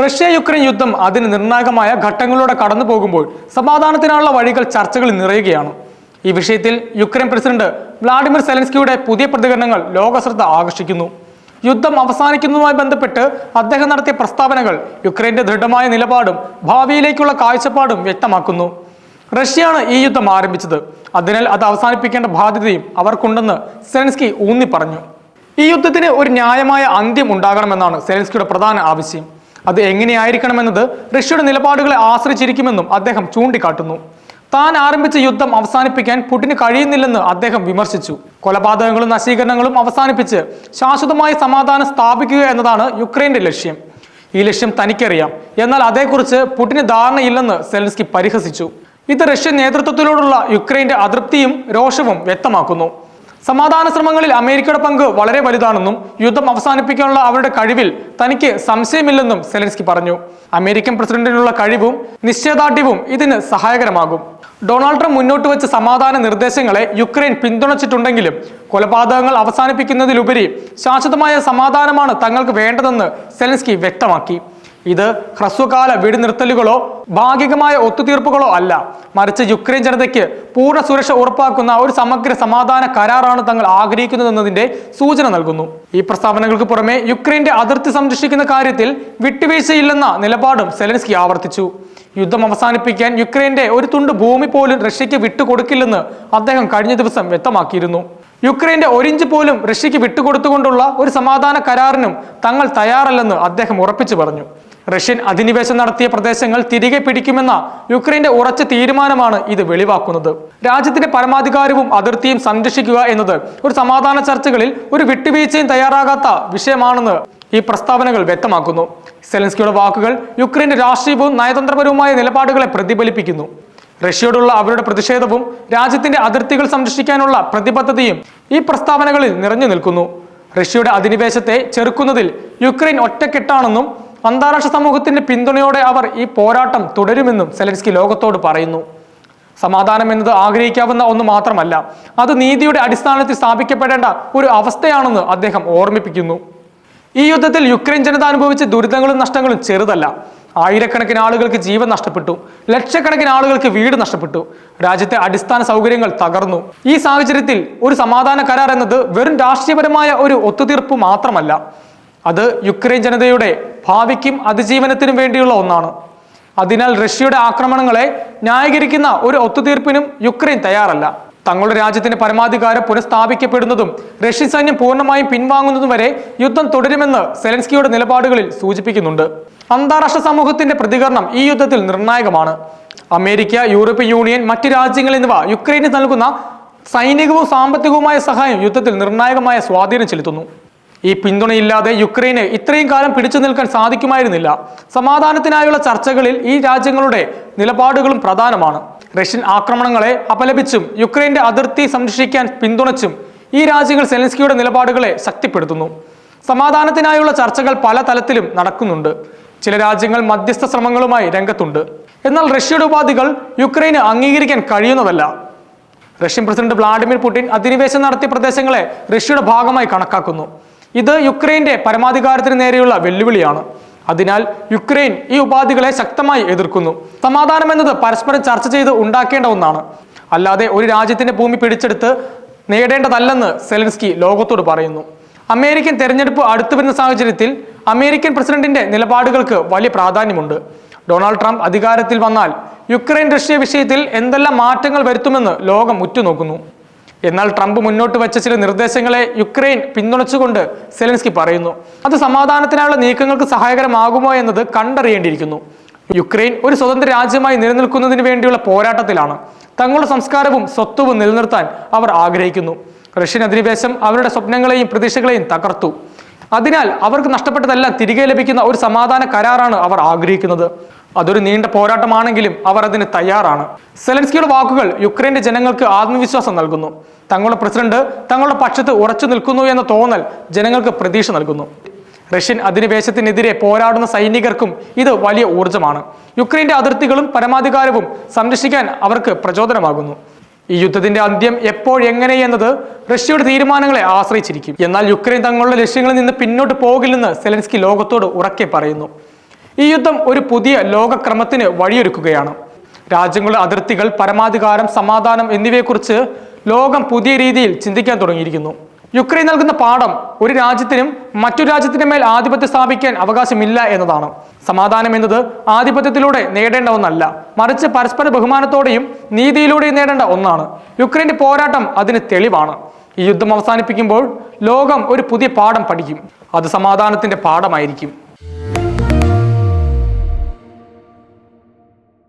Russia Ukraine യുദ്ധം അതിന് നിർണായകമായ ഘട്ടങ്ങളിലൂടെ കടന്നു പോകുമ്പോൾ സമാധാനത്തിനുള്ള വഴികൾ ചർച്ചകളിൽ നിറയുകയാണ്. ഈ വിഷയത്തിൽ യുക്രൈൻ പ്രസിഡന്റ് വ്ളാഡിമിർ സെലൻസ്കിയുടെ പുതിയ പ്രതികരണങ്ങൾ ലോകശ്രദ്ധ ആകർഷിക്കുന്നു. യുദ്ധം അവസാനിക്കുന്നതുമായി ബന്ധപ്പെട്ട് അദ്ദേഹം നടത്തിയ പ്രസ്താവനകൾ യുക്രൈന്റെ ദൃഢമായ നിലപാടും ഭാവിയിലേക്കുള്ള കാഴ്ചപ്പാടും വ്യക്തമാക്കുന്നു. റഷ്യയാണ് ഈ യുദ്ധം ആരംഭിച്ചത്. അതിനാൽ അത് അവസാനിപ്പിക്കേണ്ട ബാധ്യതയും അവർക്കുണ്ടെന്ന് സെലൻസ്കി ഊന്നി പറഞ്ഞു ഈ യുദ്ധത്തിന് ഒരു ന്യായമായ അന്ത്യം ഉണ്ടാകണമെന്നാണ് സെലൻസ്കിയുടെ പ്രധാന ആവശ്യം. അത് എങ്ങനെയായിരിക്കണമെന്നത് റഷ്യയുടെ നിലപാടുകളെ ആശ്രയിച്ചിരിക്കുമെന്നും അദ്ദേഹം ചൂണ്ടിക്കാട്ടുന്നു. താൻ ആരംഭിച്ച യുദ്ധം അവസാനിപ്പിക്കാൻ പുടിന് കഴിയുന്നില്ലെന്ന് അദ്ദേഹം വിമർശിച്ചു. കൊലപാതകങ്ങളും നശീകരണങ്ങളും അവസാനിപ്പിച്ച് ശാശ്വതമായ സമാധാനം സ്ഥാപിക്കുക എന്നതാണ് യുക്രൈന്റെ ലക്ഷ്യം. ഈ ലക്ഷ്യം തനിക്കറിയാം. എന്നാൽ അതേക്കുറിച്ച് പുടിന് ധാരണയില്ലെന്ന് സെലൻസ്കി പരിഹസിച്ചു. ഇത് റഷ്യൻ നേതൃത്വത്തിലോടുള്ള യുക്രൈന്റെ അതൃപ്തിയും രോഷവും വ്യക്തമാക്കുന്നു. സമാധാന ശ്രമങ്ങളിൽ അമേരിക്കയുടെ പങ്ക് വളരെ വലുതാണെന്നും യുദ്ധം അവസാനിപ്പിക്കാനുള്ള അവരുടെ കഴിവിൽ തനിക്ക് സംശയമില്ലെന്നും സെലൻസ്കി പറഞ്ഞു. അമേരിക്കൻ പ്രസിഡന്റിനുള്ള കഴിവും നിശ്ചയദാർഢ്യവും ഇതിന് സഹായകരമാകും. ഡൊണാൾഡ് ട്രംപ് മുന്നോട്ട് വെച്ച സമാധാന നിർദ്ദേശങ്ങളെ യുക്രൈൻ പിന്തുണച്ചിട്ടുണ്ടെങ്കിലും കൊലപാതകങ്ങൾ അവസാനിപ്പിക്കുന്നതിലുപരി ശാശ്വതമായ സമാധാനമാണ് തങ്ങൾക്ക് വേണ്ടതെന്ന് സെലൻസ്കി വ്യക്തമാക്കി. ഇത് ഹ്രസ്വകാല വെടിനിർത്തലുകളോ ഭാഗികമായ ഒത്തുതീർപ്പുകളോ അല്ല. മറിച്ച് യുക്രൈൻ ജനതയ്ക്ക് പൂർണ സുരക്ഷ ഉറപ്പാക്കുന്ന ഒരു സമഗ്ര സമാധാന കരാറാണ് തങ്ങൾ ആഗ്രഹിക്കുന്നതെന്നതിന്റെ സൂചന നൽകുന്നു. ഈ പ്രസ്താവനകൾക്ക് പുറമെ യുക്രൈന്റെ അതിർത്തി സംരക്ഷിക്കുന്ന കാര്യത്തിൽ വിട്ടുവീഴ്ചയില്ലെന്ന നിലപാടും സെലൻസ്കി ആവർത്തിച്ചു. യുദ്ധം അവസാനിപ്പിക്കാൻ യുക്രൈന്റെ ഒരു തുണ്ട് ഭൂമി പോലും റഷ്യക്ക് വിട്ടുകൊടുക്കില്ലെന്ന് അദ്ദേഹം കഴിഞ്ഞ ദിവസം വ്യക്തമാക്കിയിരുന്നു. യുക്രൈന്റെ ഒരിഞ്ച് പോലും റഷ്യക്ക് വിട്ടുകൊടുത്തുകൊണ്ടുള്ള ഒരു സമാധാന കരാറിനും തങ്ങൾ തയ്യാറല്ലെന്ന് അദ്ദേഹം ഉറപ്പിച്ചു പറഞ്ഞു. റഷ്യൻ അധിനിവേശം നടത്തിയ പ്രദേശങ്ങൾ തിരികെ പിടിക്കുമെന്ന യുക്രൈന്റെ ഉറച്ച തീരുമാനമാണ് ഇത് വെളിവാക്കുന്നത്. രാജ്യത്തിന്റെ പരമാധികാരവും അതിർത്തിയും സംരക്ഷിക്കുക എന്നത് ഒരു സമാധാന ചർച്ചകളിൽ ഒരു വിട്ടുവീഴ്ചയും തയ്യാറാകാത്ത വിഷയമാണെന്ന് ഈ പ്രസ്താവനകൾ വ്യക്തമാക്കുന്നു. സെലൻസ്കിയുടെ വാക്കുകൾ യുക്രൈന്റെ രാഷ്ട്രീയവും നയതന്ത്രപരവുമായ നിലപാടുകളെ പ്രതിഫലിപ്പിക്കുന്നു. റഷ്യയോടുള്ള അവരുടെ പ്രതിഷേധവും രാജ്യത്തിന്റെ അതിർത്തികൾ സംരക്ഷിക്കാനുള്ള പ്രതിബദ്ധതയും ഈ പ്രസ്താവനകളിൽ നിറഞ്ഞു നിൽക്കുന്നു. റഷ്യയുടെ അധിനിവേശത്തെ ചെറുക്കുന്നതിൽ യുക്രൈൻ ഒറ്റക്കെട്ടാണെന്നും അന്താരാഷ്ട്ര സമൂഹത്തിന്റെ പിന്തുണയോടെ അവർ ഈ പോരാട്ടം തുടരുമെന്നും സെലൻസ്കി ലോകത്തോട് പറയുന്നു. സമാധാനം എന്നത് ആഗ്രഹിക്കാവുന്ന ഒന്ന് മാത്രമല്ല അത് നീതിയുടെ അടിസ്ഥാനത്തിൽ സ്ഥാപിക്കപ്പെടേണ്ട ഒരു അവസ്ഥയാണെന്ന് അദ്ദേഹം ഓർമ്മിപ്പിക്കുന്നു. ഈ യുദ്ധത്തിൽ യുക്രൈൻ ജനത അനുഭവിച്ച ദുരിതങ്ങളും നഷ്ടങ്ങളും ചെറുതല്ല. ആയിരക്കണക്കിന് ആളുകൾക്ക് ജീവൻ നഷ്ടപ്പെട്ടു ലക്ഷക്കണക്കിന് ആളുകൾക്ക് വീട് നഷ്ടപ്പെട്ടു രാജ്യത്തെ അടിസ്ഥാന സൗകര്യങ്ങൾ തകർന്നു. ഈ സാഹചര്യത്തിൽ ഒരു സമാധാന കരാർ എന്നത് വെറും രാഷ്ട്രീയപരമായ ഒരു ഒത്തുതീർപ്പ് മാത്രമല്ല അത് യുക്രൈൻ ജനതയുടെ ഭാവിക്കും അതിജീവനത്തിനും വേണ്ടിയുള്ള ഒന്നാണ്. അതിനാൽ റഷ്യയുടെ ആക്രമണങ്ങളെ ന്യായീകരിക്കുന്ന ഒരു ഒത്തുതീർപ്പിനും യുക്രൈൻ തയ്യാറല്ല. തങ്ങളുടെ രാജ്യത്തിന്റെ പരമാധികാരം പുനഃസ്ഥാപിക്കപ്പെടുന്നതും റഷ്യൻ സൈന്യം പൂർണമായും പിൻവാങ്ങുന്നതും വരെ യുദ്ധം തുടരുമെന്ന് സെലൻസ്കിയുടെ നിലപാടുകളിൽ സൂചിപ്പിക്കുന്നുണ്ട്. അന്താരാഷ്ട്ര സമൂഹത്തിന്റെ പ്രതികരണം ഈ യുദ്ധത്തിൽ നിർണായകമാണ്. അമേരിക്ക യൂറോപ്യൻ യൂണിയൻ മറ്റ് രാജ്യങ്ങൾ എന്നിവ യുക്രൈന് നൽകുന്ന സൈനികവും സാമ്പത്തികവുമായ സഹായം യുദ്ധത്തിൽ നിർണായകമായ സ്വാധീനം ചെലുത്തുന്നു. ഈ പിന്തുണയില്ലാതെ യുക്രൈന് ഇത്രയും കാലം പിടിച്ചു നിൽക്കാൻ സാധിക്കുമായിരുന്നില്ല. സമാധാനത്തിനായുള്ള ചർച്ചകളിൽ ഈ രാജ്യങ്ങളുടെ നിലപാടുകളും പ്രധാനമാണ്. റഷ്യൻ ആക്രമണങ്ങളെ അപലപിച്ചും യുക്രൈന്റെ അതിർത്തി സംരക്ഷിക്കാൻ പിന്തുണച്ചും ഈ രാജ്യങ്ങൾ സെലൻസ്കിയുടെ നിലപാടുകളെ ശക്തിപ്പെടുത്തുന്നു. സമാധാനത്തിനായുള്ള ചർച്ചകൾ പല തലത്തിലും നടക്കുന്നുണ്ട്. ചില രാജ്യങ്ങൾ മധ്യസ്ഥ ശ്രമങ്ങളുമായി രംഗത്തുണ്ട്. എന്നാൽ റഷ്യയുടെ ഉപാധികൾ യുക്രൈന് അംഗീകരിക്കാൻ കഴിയുന്നതല്ല. റഷ്യൻ പ്രസിഡന്റ് വ്ളാഡിമിർ പുടിൻ അധിനിവേശം നടത്തിയ പ്രദേശങ്ങളെ റഷ്യയുടെ ഭാഗമായി കണക്കാക്കുന്നു. ഇത് യുക്രൈന്റെ പരമാധികാരത്തിന് നേരെയുള്ള വെല്ലുവിളിയാണ്. അതിനാൽ യുക്രൈൻ ഈ ഉപാധികളെ ശക്തമായി എതിർക്കുന്നു. സമാധാനം എന്നത് പരസ്പരം ചർച്ച ചെയ്ത് ഉണ്ടാക്കേണ്ട ഒന്നാണ്. അല്ലാതെ ഒരു രാജ്യത്തിന്റെ ഭൂമി പിടിച്ചെടുത്ത് നേടേണ്ടതല്ലെന്ന് സെലൻസ്കി ലോകത്തോട് പറയുന്നു. അമേരിക്കൻ തെരഞ്ഞെടുപ്പ് അടുത്തു വരുന്ന സാഹചര്യത്തിൽ അമേരിക്കൻ പ്രസിഡന്റിന്റെ നിലപാടുകൾക്ക് വലിയ പ്രാധാന്യമുണ്ട്. ഡൊണാൾഡ് ട്രംപ് അധികാരത്തിൽ വന്നാൽ യുക്രൈൻ റഷ്യ വിഷയത്തിൽ എന്തെല്ലാം മാറ്റങ്ങൾ വരുത്തുമെന്ന് ലോകം ഉറ്റുനോക്കുന്നു. എന്നാൽ ട്രംപ് മുന്നോട്ട് വെച്ച ചില നിർദ്ദേശങ്ങളെ യുക്രൈൻ പിന്തുണച്ചുകൊണ്ട് സെലൻസ്കി പറയുന്നു. അത് സമാധാനത്തിനായുള്ള നീക്കങ്ങൾക്ക് സഹായകരമാകുമോ എന്നത് കണ്ടറിയേണ്ടിയിരിക്കുന്നു. യുക്രൈൻ ഒരു സ്വതന്ത്ര രാജ്യമായി നിലനിൽക്കുന്നതിന് വേണ്ടിയുള്ള പോരാട്ടത്തിലാണ്. തങ്ങളുടെ സംസ്കാരവും സ്വത്വവും നിലനിർത്താൻ അവർ ആഗ്രഹിക്കുന്നു. റഷ്യൻ അധിനിവേശം അവരുടെ സ്വപ്നങ്ങളെയും പ്രതീക്ഷകളെയും തകർത്തു. അതിനാൽ അവർക്ക് നഷ്ടപ്പെട്ടതെല്ലാം തിരികെ ലഭിക്കുന്ന ഒരു സമാധാന കരാറാണ് അവർ ആഗ്രഹിക്കുന്നത്. അതൊരു നീണ്ട പോരാട്ടമാണെങ്കിലും അവർ അതിന് തയ്യാറാണ്. സെലൻസ്കിയുടെ വാക്കുകൾ യുക്രൈന്റെ ജനങ്ങൾക്ക് ആത്മവിശ്വാസം നൽകുന്നു. തങ്ങളുടെ പ്രസിഡന്റ് തങ്ങളുടെ പക്ഷത്ത് ഉറച്ചു നിൽക്കുന്നു എന്ന തോന്നൽ ജനങ്ങൾക്ക് പ്രതീക്ഷ നൽകുന്നു. റഷ്യൻ അധിനിവേശത്തിനെതിരെ പോരാടുന്ന സൈനികർക്കും ഇത് വലിയ ഊർജമാണ്. യുക്രൈന്റെ അതിർത്തികളും പരമാധികാരവും സംരക്ഷിക്കാൻ അവർക്ക് പ്രചോദനമാകുന്നു. ഈ യുദ്ധത്തിന്റെ അന്ത്യം എപ്പോൾ എങ്ങനെ എന്നത് റഷ്യയുടെ തീരുമാനങ്ങളെ ആശ്രയിച്ചിരിക്കും. എന്നാൽ യുക്രൈൻ തങ്ങളുടെ ലക്ഷ്യങ്ങളിൽ നിന്ന് പിന്നോട്ട് പോകില്ലെന്ന് സെലൻസ്കി ലോകത്തോട് ഉറക്കെ പറയുന്നു. ഈ യുദ്ധം ഒരു പുതിയ ലോകക്രമത്തിന് വഴിയൊരുക്കുകയാണ്. രാജ്യങ്ങളുടെ അതിർത്തികൾ പരമാധികാരം സമാധാനം എന്നിവയെക്കുറിച്ച് ലോകം പുതിയ രീതിയിൽ ചിന്തിക്കാൻ തുടങ്ങിയിരിക്കുന്നു. യുക്രൈൻ നൽകുന്ന പാഠം ഒരു രാജ്യത്തിനും മറ്റു രാജ്യത്തിന് മേൽ ആധിപത്യം സ്ഥാപിക്കാൻ അവകാശമില്ല എന്നതാണ്. സമാധാനം എന്നത് ആധിപത്യത്തിലൂടെ നേടേണ്ട ഒന്നല്ല. മറിച്ച് പരസ്പര ബഹുമാനത്തോടെയും നീതിയിലൂടെയും നേടേണ്ട ഒന്നാണ്. യുക്രൈന്റെ പോരാട്ടം അതിന് തെളിവാണ്. ഈ യുദ്ധം അവസാനിപ്പിക്കുമ്പോൾ ലോകം ഒരു പുതിയ പാഠം പഠിക്കും. അത് സമാധാനത്തിന്റെ പാഠമായിരിക്കും.